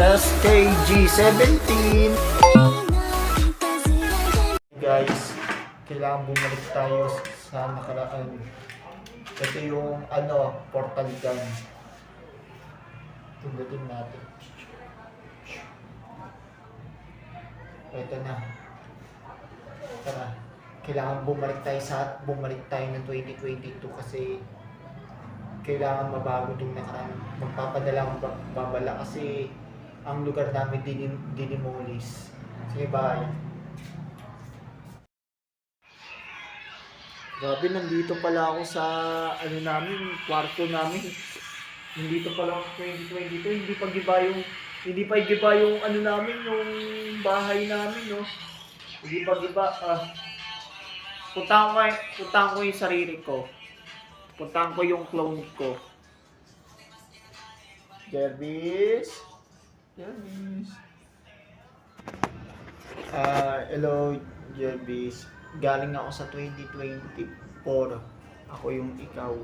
SKG17 Guys, kailangan bumalik tayo sa nakaraan. Ito yung ano, portal gun. Tundutin natin. Ito na. Tara. Kailangan bumalik tayo sa bumalik tayo ng 2022 kasi kailangan mabago itong nakaraan. Magpapadala ba- babala kasi ang lugar namin dinim, dinimulis. Sige, bye. Grabe, nandito pala ako sa ano namin, kwarto namin. Nandito pala ako sa 2022, hindi pa giba yung hindi pa giba yung ano namin, yung bahay namin, no. Hindi pa giba, ah. Puntahan ko, puntahan ko yung sarili ko. Puntahan ko yung clone ko. Jervis? Jervis? Ah, hello, Jervis. Galing ako sa 2024. Ako yung ikaw.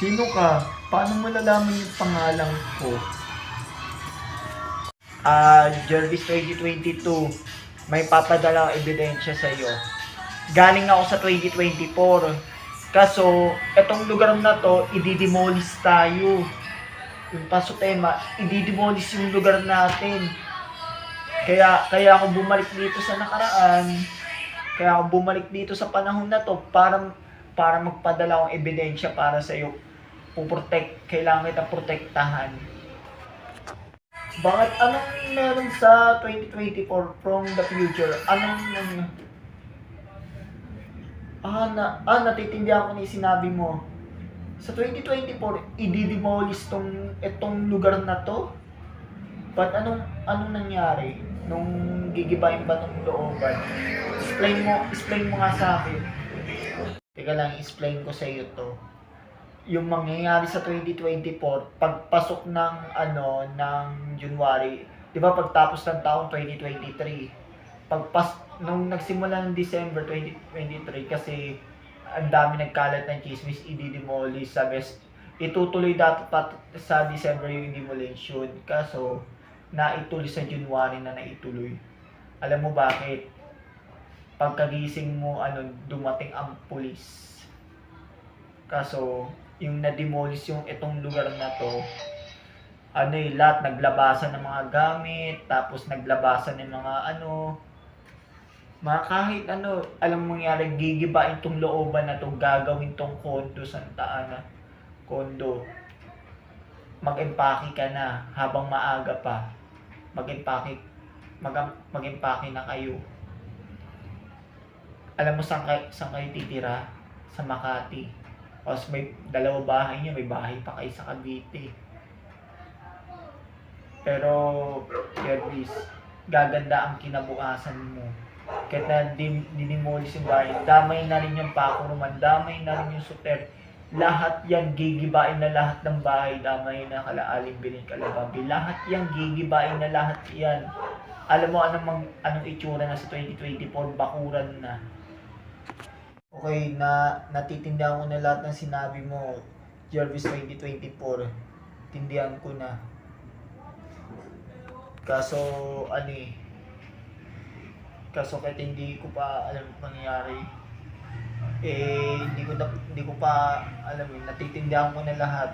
Sino ka? Paano mo nalaman yung pangalan ko? Ah, Jervis 2022. May papadala akong ebidensya sa iyo. Galing ako sa 2024. Kaso, etong lugar na to, ididemolish tayo. Yung pasutema, ididemolish yung lugar natin. Kaya, kaya ako bumalik dito sa nakaraan. Kaya ako bumalik dito sa panahon na to para para magpadala akong ebidensya para sa iyo. Puprotect, kailangan kita protektahan. Bakit anong meron sa 2024 from the future? Anong nang Ah, na, ah, natitindihan ko yung sinabi mo. Sa 2024, i-demolish tong itong lugar na to? But anong anong nangyari nung gigibayin ba tong looban? Explain mo, explain mo nga sa akin. Teka lang, explain ko sa iyo to. Yung mangyayari sa 2024, pagpasok ng ano ng January, 'di ba pagtapos ng taon 2023, pagpas nung nagsimula ng December 2023 kasi ang dami nagkalat ng chismis i-demolish sa best itutuloy dapat pat sa December yung demolition. Kaso naituloy sa January na naituloy. Alam mo bakit? Pagkagising mo ano dumating ang pulis. Kaso yung na-demolish yung itong lugar na to ano eh, lahat naglabasan ng mga gamit tapos naglabasan ng mga ano mga kahit ano, alam mo mangyari, gigibain tong looban na to, gagawin tong kondo sa Ana. Kondo. Mag-empake ka na habang maaga pa. Mag-empake, mag mag-empake na kayo. Alam mo saan kayo, saan kayo titira? Sa Makati. Tapos may dalawa bahay niyo, may bahay pa kayo sa Cavite. Pero, Jervis, gaganda ang kinabukasan mo kahit na dim, dinimolish yung bahay, damay na rin yung pakuruman, damay na rin yung suter. Lahat yan, gigibain na lahat ng bahay, damay na kalaaling bilin kalababi. Lahat yan, gigibain na lahat yan. Alam mo anong, mang, anong itsura na sa 2024, bakuran na. Okay, na natitindihan ko na lahat ng sinabi mo, Jervis 2024. Tindihan ko na. Kaso, ano eh, kaso kahit hindi ko pa alam kung nangyayari eh hindi ko na, hindi ko pa alam eh natitindihan ko na lahat.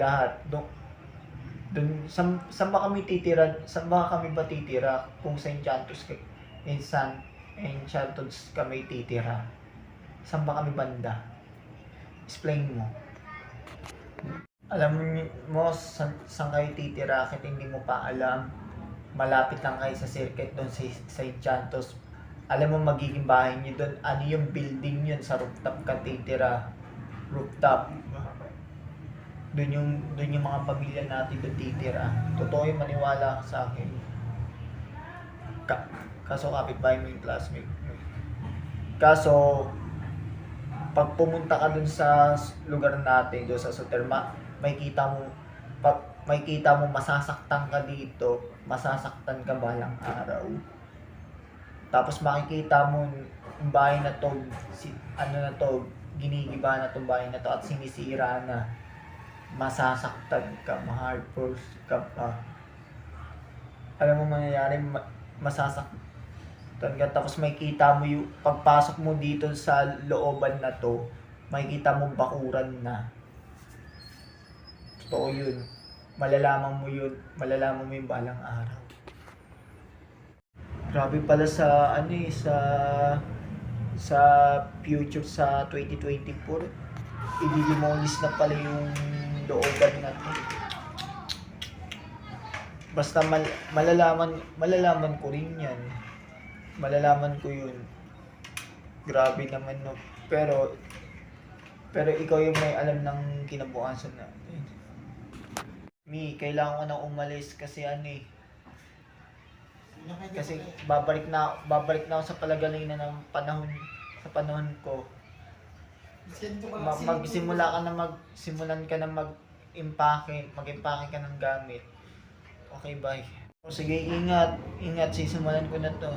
Lahat. Doon doon saan, saan ba kami titira saan ba kami ba titira kung sa Enchantos in San Enchantos kami titira? Saan ba kami banda? Explain mo. Alam mo saan, saan kayo titira kahit hindi mo pa alam malapit lang kayo sa circuit doon sa St. Santos. Alam mo magiging bahay niyo doon, ano yung building yun sa rooftop ka titira. Rooftop. Doon yung, doon yung mga pamilya natin doon titira. Totoo yung maniwala sa akin. Ka, kaso kapitbahay mo yung classmate. Kaso, pag pumunta ka doon sa lugar natin, doon sa Soterma, may kita mo, pag may kita mo masasaktan ka dito, masasaktan ka balang araw. Tapos makikita mo yung bahay na to, si, ano na to, ginigiba na tong bahay na to at sinisira na. Masasaktan ka, ma-hard force ka pa. alam mo mangyayari, ma- masasaktan ka. Tapos may kita mo yung, pagpasok mo dito sa looban na to, makikita mo bakuran na. Totoo yun. Malalaman mo yun. Malalaman mo yung balang araw. Grabe pala sa, ano eh, sa, sa future sa 2024. I-demolish na pala yung looban na to. Basta mal, malalaman, malalaman ko rin yan. Malalaman ko yun. Grabe naman no. Pero, pero ikaw yung may alam ng kinabukasan natin. Mi, kailangan ko na umalis kasi ano eh. Kasi babalik na babalik na ako sa palagaling na ng panahon sa panahon ko. Ma- magsimula ka na magsimulan ka na mag-impake, mag-impake ka ng gamit. Okay, bye. O sige, ingat. Ingat, sisimulan ko na to.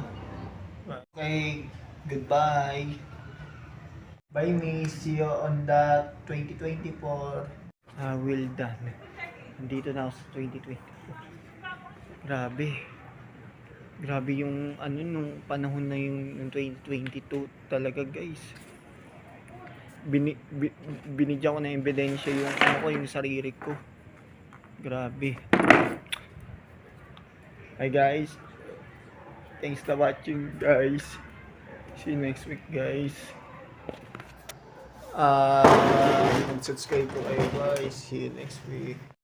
Okay, goodbye. Bye, me. See you on the 2024. Ah, well done. Nandito na ako sa 2024. Grabe. Grabe yung ano nung panahon na yung, yung 2022 talaga guys. Bini, bi, binigyan ko na ebidensya yung ano ko yung sarili ko. Grabe. Hi guys. Thanks for watching guys. See you next week guys. Ah, uh, subscribe po kayo guys. See you next week.